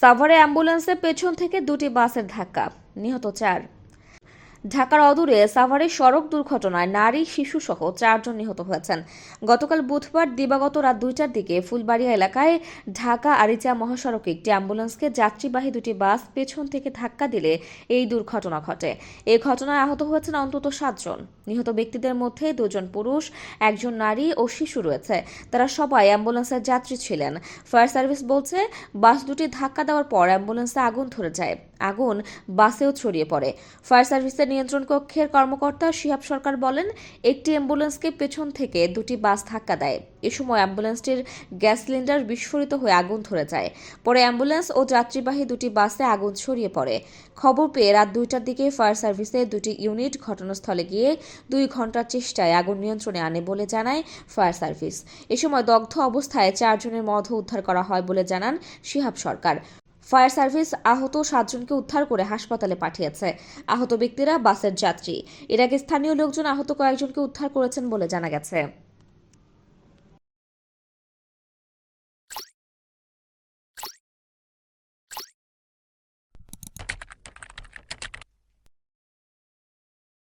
সাভারে অ্যাম্বুলেন্সের পেছন থেকে দুটি বাসের ধাক্কা। নিহত চার। ঢাকার অদূরে সাভারে সড়ক দুর্ঘটনায় নারী, শিশু সহ চারজন নিহত হয়েছেন। গতকাল বুধবার দিবাগত রাত দুইটার দিকে ফুলবাড়িয়া এলাকায় ঢাকা আরিচা মহাসড়কে একটি অ্যাম্বুলেন্সকে যাত্রীবাহী দুটি বাস পেছন থেকে ধাক্কা দিলে এই দুর্ঘটনা ঘটে। এই ঘটনায় আহত হয়েছেন অন্তত সাতজন। নিহত ব্যক্তিদের মধ্যে দুজন পুরুষ, একজন নারী ও শিশু রয়েছে। তারা সবাই অ্যাম্বুলেন্সের যাত্রী ছিলেন। ফায়ার সার্ভিস বলছে, বাস দুটি ধাক্কা দেওয়ার পর অ্যাম্বুলেন্সে আগুন ধরে যায়। আগুন বাসেও ছড়িয়ে পড়ে। ফায়ার সার্ভিসের নিয়ন্ত্রণ কক্ষের কর্মকর্তা শিহাব সরকার বলেন, একটি অ্যাম্বুলেন্সকে পেছন থেকে দুটি বাস ধাক্কা দেয়। এ সময় অ্যাম্বুলেন্সটির গ্যাস সিলিন্ডার বিস্ফোরিত হয়ে আগুন ধরে যায়। পরে অ্যাম্বুলেন্স ও যাত্রীবাহী দুটি বাসে আগুন ছড়িয়ে পড়ে। খবর পেয়ে রাত দুইটার দিকে ফায়ার সার্ভিসের দুটি ইউনিট ঘটনাস্থলে গিয়ে দুই ঘণ্টার চেষ্টায় আগুন নিয়ন্ত্রণে আনে বলে জানায় ফায়ার সার্ভিস। এ সময় দগ্ধ অবস্থায় চারজনের মরদেহ উদ্ধার করা হয় বলে জানান শিহাব সরকার। ফায়ার সার্ভিস আহত সাতজনকে উদ্ধার করে হাসপাতালে পাঠিয়েছে। আহত ব্যক্তিরা বাসের যাত্রী। এর আগে স্থানীয় লোকজন আহত কয়েকজনকে উদ্ধার করেছেন বলে জানা গেছে।